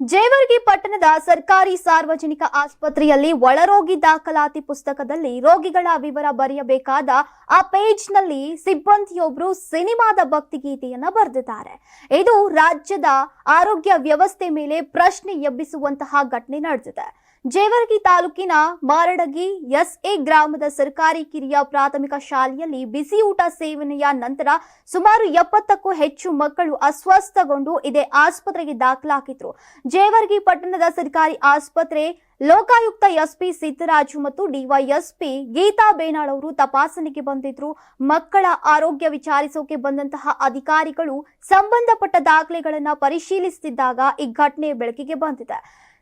ಜೇವರ್ಗಿ ಪಟ್ಟಣದ ಸರ್ಕಾರಿ ಸಾರ್ವಜನಿಕ ಆಸ್ಪತ್ರೆಯಲ್ಲಿ ಒಳರೋಗಿ ದಾಖಲಾತಿ ಪುಸ್ತಕದಲ್ಲಿ ರೋಗಿಗಳ ವಿವರ ಬರೆಯಬೇಕಾದ ಆ ಪೇಜ್ನಲ್ಲಿ ಸಿಬ್ಬಂದಿಯೊಬ್ಬರು ಸಿನಿಮಾದ ಭಕ್ತಿಗೀತೆಯನ್ನ ಬರೆದಿದ್ದಾರೆ. ಇದು ರಾಜ್ಯದ ಆರೋಗ್ಯ ವ್ಯವಸ್ಥೆ ಮೇಲೆ ಪ್ರಶ್ನೆ ಎಬ್ಬಿಸುವಂತಹ ಘಟನೆ ನಡೆದಿದೆ. ಜೇವರ್ಗಿ ತಾಲೂಕಿನ ಮಾರಡಗಿ ಎಸ್ಎ ಗ್ರಾಮದ ಸರ್ಕಾರಿ ಕಿರಿಯ ಪ್ರಾಥಮಿಕ ಶಾಲೆಯಲ್ಲಿ ಬಿಸಿ ಊಟ ಸೇವನೆಯ ನಂತರ ಸುಮಾರು ಎಪ್ಪತ್ತಕ್ಕೂ ಹೆಚ್ಚು ಮಕ್ಕಳು ಅಸ್ವಸ್ಥಗೊಂಡು ಇದೇ ಆಸ್ಪತ್ರೆಗೆ ದಾಖಲಾಗಿದ್ರು. ಜೇವರ್ಗಿ ಪಟ್ಟಣದ ಸರ್ಕಾರಿ ಆಸ್ಪತ್ರೆ ಲೋಕಾಯುಕ್ತ ಎಸ್ಪಿ ಸಿದ್ದರಾಜು ಮತ್ತು ಡಿವೈಎಸ್ಪಿ ಗೀತಾ ಬೇನಾಳ್ ಅವರು ತಪಾಸಣೆಗೆ ಬಂದಿದ್ರು. ಮಕ್ಕಳ ಆರೋಗ್ಯ ವಿಚಾರಿಸೋಕೆ ಬಂದಂತಹ ಅಧಿಕಾರಿಗಳು ಸಂಬಂಧಪಟ್ಟ ದಾಖಲೆಗಳನ್ನ ಪರಿಶೀಲಿಸುತ್ತಿದ್ದಾಗ ಈ ಘಟನೆ ಬೆಳಕಿಗೆ ಬಂದಿದೆ.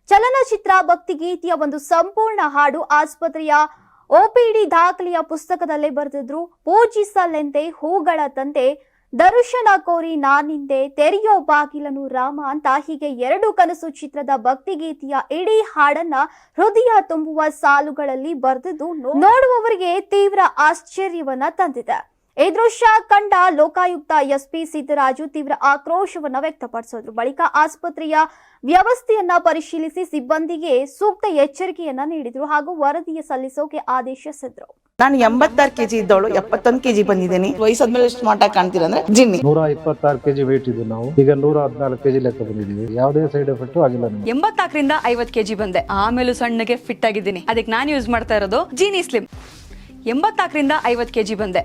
ಚಲನಚಿತ್ರ ಭಕ್ತಿಗೀತೆಯ ಒಂದು ಸಂಪೂರ್ಣ ಹಾಡು ಆಸ್ಪತ್ರೆಯ ಒಪಿಡಿ ದಾಖಲೆಯ ಪುಸ್ತಕದಲ್ಲೇ ಬರೆದಿದ್ರು. ಪೂಜಿಸಲೆಂದೇ ಹೂಗಳ ತಂದೆ ದರ್ಶನ ಕೋರಿ ನಾನಿಂದೆ ತೆರೆಯೋ ಬಾಗಿಲನು ರಾಮ ಅಂತ ಹೀಗೆ ಎರಡು ಕನಸು ಚಿತ್ರದ ಭಕ್ತಿಗೀತೆಯ ಇಡೀ ಹಾಡನ್ನ ಹೃದಯ ತುಂಬುವ ಸಾಲುಗಳಲ್ಲಿ ಬರೆದಿದ್ದು ನೋಡುವವರಿಗೆ ತೀವ್ರ ಆಶ್ಚರ್ಯವನ್ನ ತಂದಿದೆ. ಈ ದೃಶ್ಯ ಕಂಡ ಲೋಕಾಯುಕ್ತ ಎಸ್ಪಿ ಸಿದ್ದರಾಜು ತೀವ್ರ ಆಕ್ರೋಶವನ್ನ ವ್ಯಕ್ತಪಡಿಸಿದ್ರು. ಬಳಿಕ ಆಸ್ಪತ್ರೆಯ ವ್ಯವಸ್ಥೆಯನ್ನ ಪರಿಶೀಲಿಸಿ ಸಿಬ್ಬಂದಿಗೆ ಸೂಕ್ತ ಎಚ್ಚರಿಕೆಯನ್ನ ನೀಡಿದ್ರು ಹಾಗೂ ವರದಿಯ ಸಲ್ಲಿಸೋಕೆ ಆದೇಶಿಸಿದ್ರು ನಾನು ಎಂಬತ್ತಾರು ಕೆಜಿ ಇದ್ದವಳು ಎಪ್ಪತ್ತೊಂದು ಕೆಜಿ ಬಂದಿದ್ದೀನಿ. ವಯಸ್ಸಾದ್ಮೇಲೆ ಎಷ್ಟು ಮಾಟ ಕಾಣ್ತೀರ ಅಂದ್ರೆ ಜಿನ್ನಿ. ನೂರ ಇಪ್ಪತ್ತಾರು ಕೆಜಿ ವೇಟ್ ಇದ್ದು ನಾವು. ಈಗ ನೂರ ಹದಿನಾಲ್ಕು ಕೆಜಿ ಲೆಕ್ಕ ಬಂದಿದ್ದೀವಿ. ಯಾವುದೇ ಸೈಡ್ ಎಫೆಕ್ಟ್ ಆಗಿಲ್ಲ ನಮಗೆ. ಎಂಬತ್ನಾಲ್ಕರಿಂದ ಐವತ್ ಕೆಜಿ ಬಂದೆ. ಆಮೇಲೂ ಸಣ್ಣಗೆ ಫಿಟ್ ಆಗಿದ್ದೀನಿ. ಅದಕ್ಕೆ ನಾನು ಯೂಸ್ ಮಾಡ್ತಾ ಇರೋದು ಜೀನಿ ಸ್ಲಿಮ್ ಎಂಬತ್ನಾಲ್ಕರಿಂದ ಐವತ್ ಕೆಜಿ ಬಂದೆ.